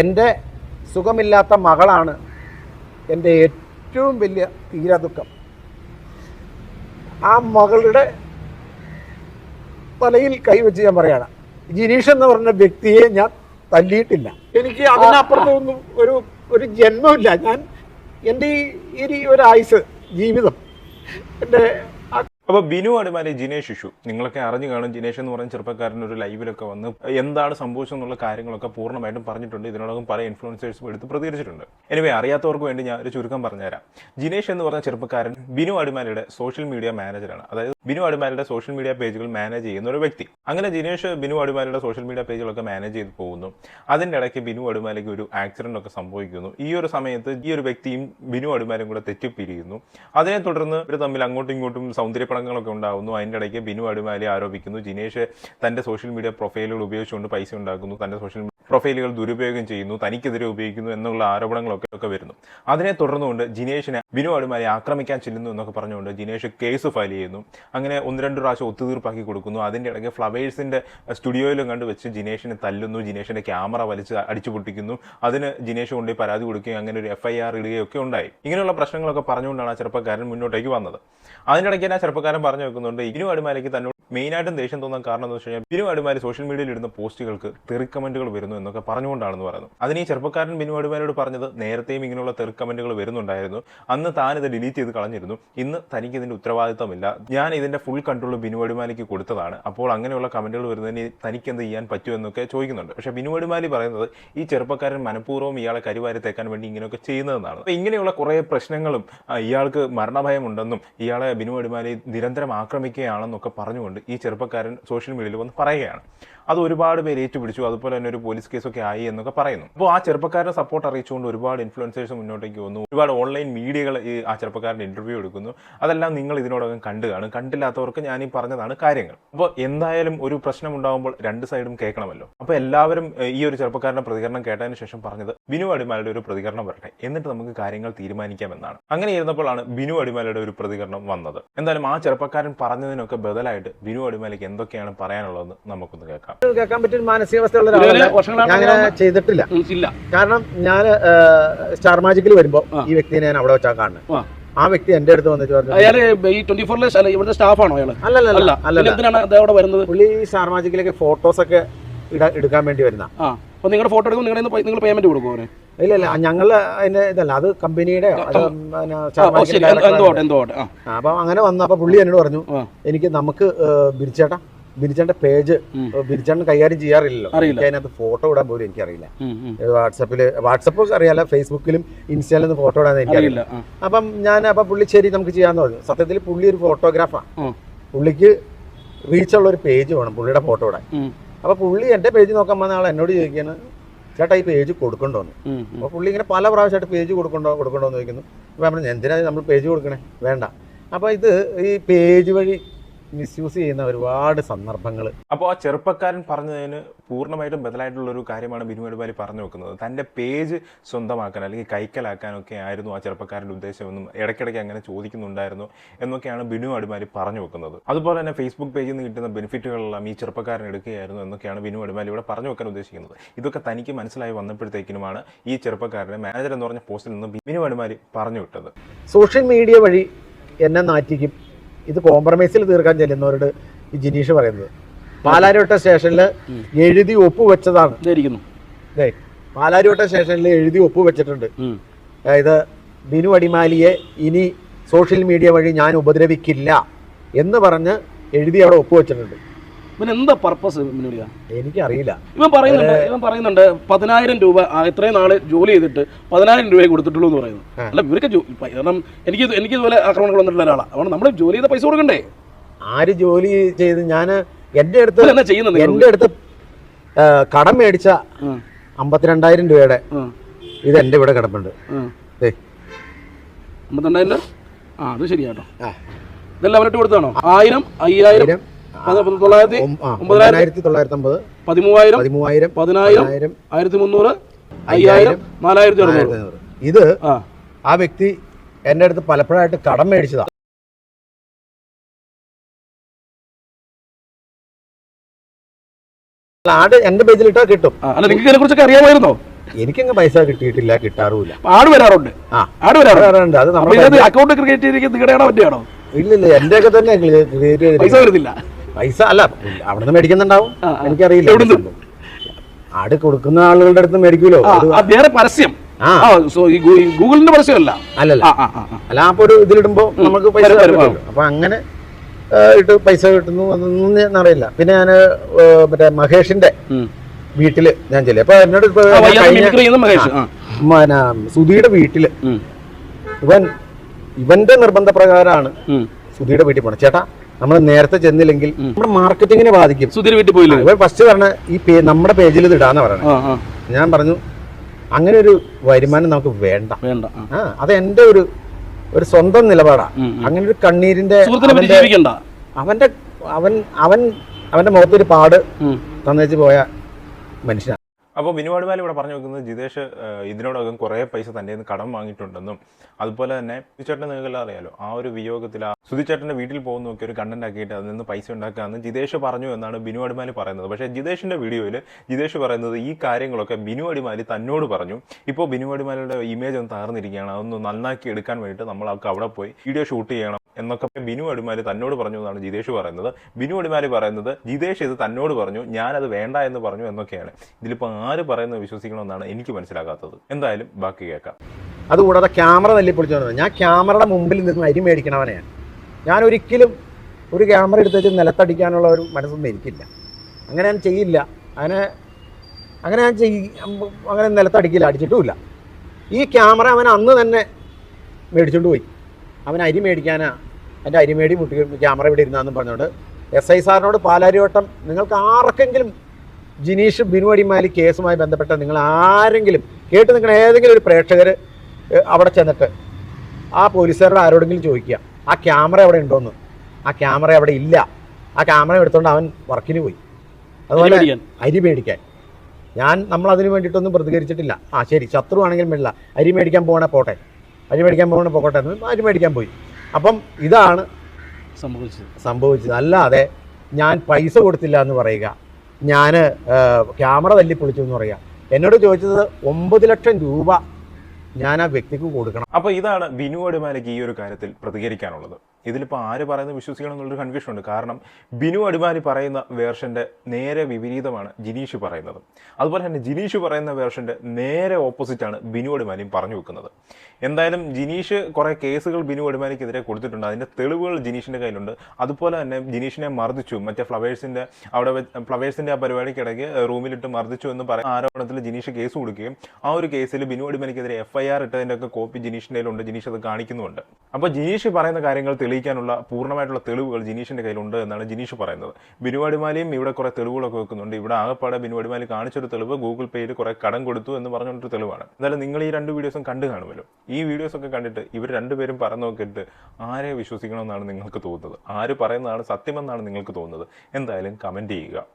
എന്റെ സുഖമില്ലാത്ത മകളാണ് എന്റെ ഏറ്റവും വലിയ തീരാദുഃഖം. ആ മകളുടെ തലയിൽ കൈവച്ച് ഞാൻ പറയാണ് ജിനീഷ് എന്ന് പറഞ്ഞ വ്യക്തിയെ ഞാൻ തല്ലിയിട്ടില്ല. എനിക്ക് അതിനപ്പുറത്തൊന്നും ഒരു ഒരു ജന്മമില്ല. ഞാൻ എന്റെ ഈ ഒരു ആയുസ് ജീവിതം എന്റെ ആ അപ്പൊ ബിനു അടിമാലി ജിനേഷ് ഇഷു നിങ്ങളൊക്കെ അറിഞ്ഞു കാണും ജിനേഷ് എന്ന് പറഞ്ഞ ചെറുപ്പക്കാരൻ ഒരു ലൈവിലൊക്കെ വന്ന് എന്താണ് സംഭവിച്ചെന്നുള്ള കാര്യങ്ങളൊക്കെ പൂർണമായിട്ടും പറഞ്ഞിട്ടുണ്ട്. ഇതിനോടകം പല ഇൻഫ്ലുവൻസേഴ്സും എടുത്ത് പ്രതികരിച്ചിട്ടുണ്ട്. എനിവേ അറിയാത്തവർക്ക് വേണ്ടി ഞാൻ ഒരു ചുരുക്കം പറഞ്ഞുതരാം. ജിനേഷ് എന്ന് പറഞ്ഞ ചെറുപ്പക്കാരൻ ബിനു അടിമാലിയുടെ സോഷ്യൽ മീഡിയ മാനേജറാണ് അതായത് ബിനു അടിമാലിയുടെ സോഷ്യൽ മീഡിയ പേജുകൾ മാനേജ് ചെയ്യുന്ന ഒരു വ്യക്തി. അങ്ങനെ ജിനേഷ് ബിനു അടിമാലിയുടെ സോഷ്യൽ മീഡിയ പേജുകളൊക്കെ മാനേജ് ചെയ്ത് പോകുന്നു. അതിന്റെ ഇടയ്ക്ക് ബിനു അടിമാലിക്ക് ഒരു ആക്സിഡന്റ് ഒക്കെ സംഭവിക്കുന്നു. ഈ ഒരു സമയത്ത് ഈ ഒരു വ്യക്തിയും ബിനു അടിമാലും കൂടെ തെറ്റിപ്പിരിയുന്നു. അതിനെ തുടർന്ന് ഇവർ തമ്മിൽ അങ്ങോട്ടും ഇങ്ങോട്ടും സൗന്ദര്യപ്പണങ്ങളൊക്കെ ഉണ്ടാകുന്നു അതിന്റെ ഇടയ്ക്ക് ബിനു അടിമാലി ആരോപിക്കുന്നു. ജിനേഷ് തന്റെ സോഷ്യൽ മീഡിയ പ്രൊഫൈലുകൾ ഉപയോഗിച്ചുകൊണ്ട് പൈസ ഉണ്ടാക്കുന്നു. തന്റെ സോഷ്യൽ പ്രൊഫൈലുകൾ ദുരുപയോഗം ചെയ്യുന്നു തനിക്കെതിരെ ഉപയോഗിക്കുന്നു എന്നുള്ള ആരോപണങ്ങളൊക്കെ ഒക്കെ വരുന്നു. അതിനെ തുടർന്നുകൊണ്ട് ജിനേഷിനെ ബിനു അടിമാലി ആക്രമിക്കാൻ ചെല്ലുന്നു എന്നൊക്കെ പറഞ്ഞുകൊണ്ട് ജിനേഷ് കേസ് ഫയൽ ചെയ്യുന്നു. അങ്ങനെ ഒന്ന് രണ്ട് പ്രാവശ്യം ഒത്തുതീർപ്പാക്കി കൊടുക്കുന്നു. അതിന്റെ ഇടയ്ക്ക് ഫ്ലവേഴ്സിന്റെ സ്റ്റുഡിയോയിലും കണ്ട് വെച്ച് ജിനേഷിനെ തല്ലുന്നു ജിനേഷിന്റെ ക്യാമറ വലിച്ച് അടിച്ചു പൊട്ടിക്കുന്നു. അതിന് ജിനേഷ് കൊണ്ട് പരാതി കൊടുക്കുകയും അങ്ങനെ ഒരു എഫ് ഐ ആർ ഇടുകയൊക്കെ ഉണ്ടായി. ഇങ്ങനെയുള്ള പ്രശ്നങ്ങളൊക്കെ പറഞ്ഞുകൊണ്ടാണ് ആ ചെറുപ്പക്കാരൻ മുന്നോട്ടേക്ക് വന്നത്. അതിനിടയ്ക്ക് തന്നെ ചെറുപ്പക്കാരൻ പറഞ്ഞു വെക്കുന്നുണ്ട് ബിനു അടിമാലിക്ക് തന്നോട് മെയിനായിട്ടും ദേഷ്യം തോന്നാൻ കാരണം എന്ന് വെച്ച് കഴിഞ്ഞാൽ ബിനു അടിമാലി സോഷ്യൽ മീഡിയയിൽ ഇടുന്ന പോസ്റ്റുകൾക്ക് തെറി കമന്റുകൾ വരുന്നു എന്നൊക്കെ പറഞ്ഞുകൊണ്ടാണെന്ന് പറയുന്നു. അതിന് ഈ ചെറുപ്പക്കാരൻ ബിനു അടിമാലിയോട് പറഞ്ഞത് നേരത്തെയും ഇങ്ങനെയുള്ള തെറി കമന്റുകൾ വരുന്നുണ്ടായിരുന്നു. അന്ന് താൻ ഇത് ഡിലീറ്റ് ചെയ്ത് കളഞ്ഞിരുന്നു. ഇന്ന് തനിക്ക് ഇതിന്റെ ഉത്തരവാദിത്തമില്ല ഞാൻ ഇതിന്റെ ഫുൾ കൺട്രോൾ ബിനു അടിമാലിക്ക് കൊടുത്തതാണ്. അപ്പോൾ അങ്ങനെയുള്ള കമന്റുകൾ വരുന്നതിന് തനിക്ക് എന്ത് ചെയ്യാൻ പറ്റുമെന്നൊക്കെ ചോദിക്കുന്നുണ്ട്. പക്ഷേ ബിനു അടിമാലി പറയുന്നത് ഈ ചെറുപ്പക്കാരൻ മനഃപൂർവം ഇയാളെ കരിവാരി തേക്കാൻ വേണ്ടി ഇങ്ങനെയൊക്കെ ചെയ്യുന്നതെന്നാണ്. അപ്പോൾ ഇങ്ങനെയുള്ള കുറേ പ്രശ്നങ്ങളും ഇയാൾക്ക് മരണഭയമുണ്ടെന്നും ഇയാളെ ബിനു അടിമാലി നിരന്തരം ആക്രമിക്കുകയാണെന്നൊക്കെ പറഞ്ഞുകൊണ്ട് ഈ ചെറുപ്പക്കാരൻ സോഷ്യൽ മീഡിയയിൽ വന്ന് പറയുകയാണ്. അത് ഒരുപാട് പേര് ഏറ്റുപിടിച്ചു. അതുപോലെ തന്നെ ഒരു പോലീസ് കേസൊക്കെ ആയി എന്നൊക്കെ പറയുന്നു. അപ്പോൾ ആ ചെറുപ്പക്കാരനെ സപ്പോർട്ട് അറിയിച്ചുകൊണ്ട് ഒരുപാട് ഇൻഫ്ലുവൻസേഴ്സ് മുന്നോട്ടേക്ക് വന്നു. ഒരുപാട് ഓൺലൈൻ മീഡിയകൾ ഈ ആ ചെറുപ്പക്കാരന്റെ ഇന്റർവ്യൂ എടുക്കുന്നു. അതെല്ലാം നിങ്ങൾ ഇതിനോടകം കണ്ടു കാണും. കണ്ടില്ലാത്തവർക്ക് ഞാൻ ഈ പറഞ്ഞതാണ് കാര്യങ്ങൾ. അപ്പോൾ എന്തായാലും ഒരു പ്രശ്നം ഉണ്ടാകുമ്പോൾ രണ്ട് സൈഡും കേൾക്കണമല്ലോ. അപ്പോൾ എല്ലാവരും ഈ ഒരു ചെറുപ്പക്കാരന്റെ പ്രതികരണം കേട്ടതിന് ശേഷം പറഞ്ഞത് ബിനു അടിമാലയുടെ ഒരു പ്രതികരണം വരട്ടെ. എന്നിട്ട് നമുക്ക് കാര്യങ്ങൾ തീരുമാനിക്കാമെന്നാണ്. അങ്ങനെ ഇരുന്നപ്പോഴാണ് ബിനു അടിമാലയുടെ ഒരു പ്രതികരണം വന്നത്. എന്തായാലും ആ ചെറുപ്പക്കാരൻ പറഞ്ഞതിനൊക്കെ ബദലായിട്ട് ബിനു അടിമാലിക്ക് എന്തൊക്കെയാണ് പറയാനുള്ളതെന്ന് നമുക്കൊന്ന് കേൾക്കാം. കേൾക്കാൻ പറ്റിയ മാനസികാവസ്ഥ മാനസികാവസ്ഥയുള്ള ഒരാളല്ല. ഞാൻ അങ്ങനെ ചെയ്തിട്ടില്ല. കാരണം ഞാൻ സ്റ്റാർ മാജിക്കിൽ വരുമ്പോൾ ഈ വ്യക്തിയെ ഞാൻ അവിടെ വെച്ചാൽ കാണുന്നത് ആ. വ്യക്തി എന്റെ അടുത്ത് വന്നിട്ട് പറഞ്ഞു അയാൾ ഈ ട്വന്റി ഫോറിലെ അല്ല ഇവിടുത്തെ സ്റ്റാഫാണോ അയാൾ അല്ലല്ല. അല്ല എന്തിനാണ് അവിടെ വരുന്നത്? പുള്ളി ഈ സ്റ്റാർ മാജിക്കിലേക്ക് ഫോട്ടോസ് ഒക്കെ എടുക്കാൻ വേണ്ടി വരുന്ന. നിങ്ങളുടെ ഫോട്ടോ എടുക്കും നിങ്ങളുടെ നിങ്ങൾ പേയ്മെന്റ് കൊടുക്കും അവന് ഇല്ല ഇല്ല ഞങ്ങൾ അതിന്റെ ഇതല്ല അത് കമ്പനിയുടെ അപ്പൊ അങ്ങനെ വന്നപ്പോ പുള്ളി എന്നോട് പറഞ്ഞു എനിക്ക് നമുക്ക് ബിരിച്ചേട്ടാ ബിരിച്ചേട്ടന്റെ പേജ്. ബിരിച്ചേട്ടൻ കൈകാര്യം ചെയ്യാറില്ലല്ലോ. എനിക്ക് അതിനകത്ത് ഫോട്ടോ ഇടാൻ പോലും എനിക്കറിയില്ല. വാട്സപ്പിൽ. വാട്സപ്പ് അറിയാല്ല ഫേസ്ബുക്കിലും ഇൻസ്റ്റയിലും ഫോട്ടോ ഇടാൻ എനിക്കറിയില്ല. അപ്പം ഞാൻ അപ്പൊ പുള്ളി ശരി നമുക്ക് ചെയ്യാന്ന് പറഞ്ഞു. സത്യത്തിൽ പുള്ളി ഒരു ഫോട്ടോഗ്രാഫാണ് ഉം. പുള്ളിക്ക് റീച്ചുള്ള ഒരു പേജ് വേണം പുള്ളിയുടെ ഫോട്ടോ ഇടാൻ. അപ്പൊ പുള്ളി എന്റെ പേജ് നോക്കാൻ വന്ന ആൾ എന്നോട് ചോദിക്കുകയാണ് ചേട്ടാ ഈ പേജ് കൊടുക്കണ്ടോന്ന്. അപ്പോൾ പുള്ളി ഇങ്ങനെ പല പ്രാവശ്യമായിട്ട് പേജ് കൊടുക്കണ്ടോ കൊടുക്കണ്ടോന്ന് ചോദിക്കുന്നു. അപ്പോൾ നമ്മൾ എന്തിനാ നമ്മൾ പേജ് കൊടുക്കണേ? വേണ്ട. അപ്പോൾ ഇത് ഈ പേജ് വഴി മിസ്യൂസ് ചെയ്യുന്ന ഒരുപാട് സന്ദർഭങ്ങൾ അപ്പോൾ ആ ചെറുപ്പക്കാരൻ പറഞ്ഞതിന് പൂർണമായിട്ടും ബദലായിട്ടുള്ള ഒരു കാര്യമാണ് ബിനു പറഞ്ഞു വെക്കുന്നത്. തന്റെ പേജ് സ്വന്തമാക്കാൻ അല്ലെങ്കിൽ കൈക്കലാക്കാനൊക്കെ ആയിരുന്നു ആ ചെറുപ്പക്കാരന്റെ ഉദ്ദേശമെന്നും ഇടയ്ക്കിടയ്ക്ക് അങ്ങനെ ചോദിക്കുന്നുണ്ടായിരുന്നു എന്നൊക്കെയാണ് ബിനു അടിമാലി പറഞ്ഞു വെക്കുന്നത്. അതുപോലെ തന്നെ ഫേസ്ബുക്ക് പേജിൽ നിന്ന് കിട്ടുന്ന ബെനിഫിറ്റുകളെല്ലാം ഈ ചെറുപ്പക്കാരൻ എടുക്കുകയായിരുന്നു എന്നൊക്കെയാണ് ബിനു അടിമാലി ഇവിടെ പറഞ്ഞു വെക്കാൻ ഉദ്ദേശിക്കുന്നത്. ഇതൊക്കെ തനിക്ക് മനസ്സിലായി വന്നപ്പോഴത്തേക്കിനുമാണ് ഈ ചെറുപ്പക്കാരനെ മാനേജർ എന്ന് പറഞ്ഞ പോസ്റ്റിൽ നിന്ന് ബിനു അടിമാലി പറഞ്ഞു വിട്ടത്. സോഷ്യൽ മീഡിയ വഴി എന്നെ നാറ്റിക്കും. ഇത് കോംപ്രമൈസിൽ തീർക്കാൻ ചെല്ലുന്നവരോട് ഈ ജിനീഷ് പറയുന്നത്. പാലാരിവട്ട സ്റ്റേഷനിൽ എഴുതി ഒപ്പ് വെച്ചതാണ് പാലാരിവട്ട സ്റ്റേഷനിൽ എഴുതി ഒപ്പ് വെച്ചിട്ടുണ്ട് അതായത് ബിനു അടിമാലിയെ ഇനി സോഷ്യൽ മീഡിയ വഴി ഞാൻ ഉപദ്രവിക്കില്ല എന്ന് പറഞ്ഞ് എഴുതി അവിടെ ഒപ്പുവെച്ചിട്ടുണ്ട്. പിന്നെ എന്താ പർപ്പസ് മുന്നോടിയ എനിക്കറിയില്ല. ഇവൻ പറയുന്നുണ്ട് ഇവൻ പറയുന്നുണ്ട് പതിനായിരം രൂപ ഇത്രയും നാൾ ജോലി ചെയ്തിട്ട് പതിനായിരം രൂപയെ കൊടുത്തിട്ടുള്ളൂ എന്ന് പറയുന്നു. അല്ല ഇവർക്ക് കാരണം എനിക്ക് എനിക്ക് ഇതുപോലെ ആക്രമണങ്ങൾ വന്നിട്ടുള്ള ഒരാളാണ് അതുകൊണ്ട് നമ്മൾ ജോലി ചെയ്ത പൈസ കൊടുക്കണ്ടേ? ആര് ജോലി ചെയ്ത് ഞാൻ എന്റെ അടുത്ത്? എന്റെ അടുത്ത് കടം മേടിച്ച അമ്പത്തിരണ്ടായിരം രൂപയുടെ ഇത് എന്റെ ഇവിടെ കിടപ്പുണ്ട്. അമ്പത്തിരണ്ടായിരം ആ അത് ശരിയാട്ടോ. ഇതെല്ലാം അവരിട്ട് കൊടുത്താണോ ആയിരം അയ്യായിരം? തൊള്ളായിരത്തി ഒമ്പതിനായിരത്തി തൊള്ളായിരത്തി അമ്പത് പതിമൂവായിരം പതിമൂവായിരം പതിനായിരം ആയിരത്തി മുന്നൂറ് അയ്യായിരം, നാലായിരത്തി അറുന്നൂറ്. ഇത് ആ. വ്യക്തി എന്റെ അടുത്ത് പലപ്പോഴായിട്ട് കടം മേടിച്ചതാണ് ആട് പേജിൽ ഇട്ടാ കിട്ടും. അല്ല നിങ്ങൾക്ക് ഇതിനെ കുറിച്ചൊക്കെ അറിയാമായിരുന്നോ? എനിക്കങ്ങ് പൈസ കിട്ടിയിട്ടില്ല കിട്ടാറുമില്ല. ആട് വരാറുണ്ട്. ആട് വരാറുണ്ട്. അത് നമ്മുടെ അക്കൗണ്ട് ക്രിയേറ്റ് ചെയ്തിരിക്കുന്നത് നിങ്ങളുടെയാണോ പറ്റിയാണോ ഇല്ല ഇല്ല എന്റെ ഒക്കെ തന്നെ പൈസ വരുന്നില്ല. പൈസ അല്ല അവിടുന്ന് മേടിക്കുന്നുണ്ടാവും. എനിക്കറിയില്ല. ആട് കൊടുക്കുന്ന ആളുകളുടെ അടുത്ത് മേടിക്കൂലോ? വേറെ പരസ്യം. ഗൂഗിളിന്റെ പരസ്യമല്ല. അല്ലല്ല. അല്ല അപ്പൊ ഒരു ഇതിലിടുമ്പോ നമുക്ക് പൈസ അപ്പൊ അങ്ങനെ ഇട്ട് പൈസ കിട്ടുന്നു അതൊന്നും ഞാൻ അറിയില്ല. പിന്നെ ഞാൻ മറ്റേ മഹേഷിന്റെ. വീട്ടിൽ ഞാൻ ചെല്ലു അപ്പൊ എന്നോട് സുധിയുടെ വീട്ടിൽ ഇവൻ ഇവന്റെ നിർബന്ധ പ്രകാരമാണ് സുധിയുടെ വീട്ടിൽ പോണം ചേട്ടാ നമ്മൾ നേരത്തെ ചെന്നില്ലെങ്കിൽ നമ്മുടെ മാർക്കറ്റിങ്ങിനെ ബാധിക്കും. സുധീർ വീട്ടിൽ പോയില്ലേ? ഫസ്റ്റ് പറഞ്ഞ ഈ പേ- നമ്മുടെ പേജിൽ ഇത് ഇടാന്ന് പറയണേ. ഞാൻ പറഞ്ഞു അങ്ങനെ ഒരു വരുമാനം നമുക്ക് വേണ്ട. വേണ്ട ആ. അത് എന്റെ ഒരു ഒരു സ്വന്തം നിലപാടാ. ഉം, ഉം. അങ്ങനെ ഒരു കണ്ണീരിന്റെ അവന്റെ- അവൻ അവൻ അവന്റെ മുഖത്തൊരു പാട് തന്നേച്ച് പോയ മനുഷ്യനാണ് അപ്പോൾ ബിനുവാടുമാലി ഇവിടെ പറഞ്ഞു വെക്കുന്നത് ജിതേഷ് ഇതിനോടകം കുറേ പൈസ തന്റെ നിന്ന് കടം വാങ്ങിയിട്ടുണ്ടെന്നും അതുപോലെ തന്നെ സുധിച്ചേട്ടൻ നിങ്ങൾക്കെല്ലാം അറിയാലോ ആ ഒരു വിയോഗത്തിൽ ആ സുധിച്ചേട്ടന്റെ വീട്ടിൽ പോകുന്ന നോക്കി ഒരു കണ്ടന്റ് ആക്കിയിട്ട് അതിൽ നിന്ന് പൈസ ഉണ്ടാക്കാമെന്ന് ജിതേഷ് പറഞ്ഞു എന്നാണ് ബിനു അടിമാലി പറയുന്നത്. പക്ഷേ ജിതേഷിന്റെ വീഡിയോയിൽ ജിതേഷ് പറയുന്നത് ഈ കാര്യങ്ങളൊക്കെ ബിനു അടിമാലി തന്നോട് പറഞ്ഞു. ഇപ്പോൾ ബിനു അടിമാലിയുടെ ഇമേജ് ഒന്ന് തകർന്നിരിക്കുകയാണ് അതൊന്ന് നന്നാക്കി എടുക്കാൻ വേണ്ടിയിട്ട് നമ്മൾ അവർക്ക് അവിടെ പോയി വീഡിയോ ഷൂട്ട് ചെയ്യണം. എന്നൊക്കെ ബിനു അടിമാലി തന്നോട് പറഞ്ഞു എന്നാണ് ജിതേഷ് പറയുന്നത്. ബിനു അടിമാലി പറയുന്നത് ജിതേഷ് ഇത് തന്നോട് പറഞ്ഞു ഞാനത് വേണ്ട എന്ന് പറഞ്ഞു എന്നൊക്കെയാണ്. ഇതിലിപ്പോൾ ആര് പറയുന്നത് വിശ്വസിക്കണമെന്നാണ് എനിക്ക് മനസ്സിലാകാത്തത്. എന്തായാലും ബാക്കി കേൾക്കാം. അതുകൂടാതെ ക്യാമറ തല്ലിപ്പൊളിച്ചു ഞാൻ ക്യാമറയുടെ മുമ്പിൽ നിന്ന് അരി മേടിക്കണവനെയാണ്. ഞാൻ ഒരിക്കലും ഒരു ക്യാമറ എടുത്തേച്ച് നിലത്തടിക്കാനുള്ള ഒരു മനസ്സൊന്നും എനിക്കില്ല. അങ്ങനെ ഞാൻ ചെയ്യില്ല. അങ്ങനെ അങ്ങനെ ഞാൻ ചെയ് അങ്ങനെ നിലത്തടിക്കില്ല അടിച്ചിട്ടുമില്ല. ഈ ക്യാമറ അവൻ അന്ന് തന്നെ മേടിച്ചുകൊണ്ട് പോയി. അവൻ അരി മേടിക്കാനാ. എന്റെ അരിമേടി മുട്ടി ക്യാമറ ഇവിടെ ഇരുന്നാന്ന് പറഞ്ഞുകൊണ്ട് എസ് ഐ സാറിനോട് പാലാരിവട്ടം നിങ്ങൾക്ക് ആർക്കെങ്കിലും ജിനീഷ് ബിനു അടിമാലി കേസുമായി ബന്ധപ്പെട്ട നിങ്ങൾ ആരെങ്കിലും കേട്ട് നിങ്ങൾ ഏതെങ്കിലും ഒരു പ്രേക്ഷകർ അവിടെ ചെന്നിട്ട് ആ പോലീസുകാരുടെ ആരോടെങ്കിലും ചോദിക്കുക. ആ ക്യാമറ അവിടെ ഉണ്ടോന്ന്. ആ ക്യാമറ അവിടെ ഇല്ല. ആ ക്യാമറ എടുത്തുകൊണ്ട് അവൻ വർക്കിന് പോയി. അതുപോലെ. അരി മേടിക്കാൻ. ഞാൻ നമ്മൾ അതിന് വേണ്ടിയിട്ടൊന്നും പ്രതികരിച്ചിട്ടില്ല. ആ ശരി. ശത്രു ആണെങ്കിലും വേണ്ടില്ല അരി മേടിക്കാൻ പോകണേ പോട്ടെ. അരി മേടിക്കാൻ പോകുന്ന പോകട്ടെ എന്ന് അരി മേടിക്കാൻ പോയി. അപ്പം ഇതാണ് സംഭവിച്ചത്. സംഭവിച്ചത്. അല്ലാതെ ഞാൻ പൈസ കൊടുത്തില്ല എന്ന് പറയുക ഞാൻ ക്യാമറ തല്ലിപ്പൊളിച്ചു എന്ന് പറയുക എന്നോട് ചോദിച്ചത് ഒമ്പത് ലക്ഷം രൂപ ഞാൻ ആ വ്യക്തിക്ക് കൊടുക്കണം. അപ്പോൾ ഇതാണ് വിനു അടിമാലയ്ക്ക് ഈ ഒരു കാര്യത്തിൽ പ്രതികരിക്കാനുള്ളത്. ഇതിലിപ്പോൾ ആര് പറയുന്നത് വിശ്വസിക്കണം എന്നുള്ളൊരു കൺഫ്യൂഷൻ ഉണ്ട്. കാരണം ബിനു അടിമാലി പറയുന്ന വേർഷന്റെ നേരെ വിപരീതമാണ് ജിനീഷ് പറയുന്നത്. അതുപോലെ തന്നെ ജിനീഷ് പറയുന്ന വേർഷന്റെ നേരെ ഓപ്പോസിറ്റാണ് ബിനു അടിമാലിയും പറഞ്ഞു വെക്കുന്നത്. എന്തായാലും ജിനീഷ് കുറേ കേസുകൾ ബിനു അടിമാലിക്കെതിരെ കൊടുത്തിട്ടുണ്ട്. അതിന്റെ തെളിവുകൾ ജിനീഷിന്റെ കയ്യിലുണ്ട്. അതുപോലെ തന്നെ ജിനീഷിനെ മർദ്ദിച്ചു. മറ്റേ ഫ്ലവേഴ്സിന്റെ അവിടെ ഫ്ലവേഴ്സിന്റെ ആ പരിപാടിക്കിടയ്ക്ക് റൂമിലിട്ട് മർദ്ദിച്ചു എന്ന് പറയുന്ന ആരോപണത്തിൽ ജിനീഷ് കേസ് കൊടുക്കുകയും ആ ഒരു കേസിൽ ബിനു അടിമാലിക്കെതിരെ എഫ് ഐ ആർ ഇട്ടതിന്റെ ഒക്കെ കോപ്പി ജിനീഷിന്റെ കയ്യിലുണ്ട്. ജിനീഷ് അത് കാണിക്കുന്നുണ്ട് അപ്പോൾ ജിനീഷ് പറയുന്ന കാര്യങ്ങൾ തെളിയിക്കാനുള്ള പൂർണമായിട്ടുള്ള തെളിവുകൾ ജിനീഷിന്റെ കയ്യിലുണ്ട് എന്നാണ് ജിനീഷ് പറയുന്നത്. ബിനുവാടിമാലിയും ഇവിടെ കുറേ തെളിവുകളൊക്കെ വെക്കുന്നുണ്ട്. ഇവിടെ ആകപ്പാടെ ബിനുവാടിമാലി കാണിച്ചൊരു തെളിവ് ഗൂഗിൾ പേയിൽ കുറേ കടം കൊടുത്തു എന്ന് പറഞ്ഞൊരു തെളിവാണ്. എന്തായാലും നിങ്ങൾ ഈ രണ്ട് വീഡിയോസും കണ്ടു കാണുമല്ലോ. ഈ വീഡിയോസ് ഒക്കെ കണ്ടിട്ട് ഇവർ രണ്ടുപേരും പറഞ്ഞു നോക്കിയിട്ട് ആരെ വിശ്വസിക്കണമെന്നാണ് നിങ്ങൾക്ക് തോന്നുന്നത്? ആര് പറയുന്നതാണ് സത്യമെന്നാണ് നിങ്ങൾക്ക് തോന്നുന്നത്? എന്തായാലും കമന്റ് ചെയ്യുക.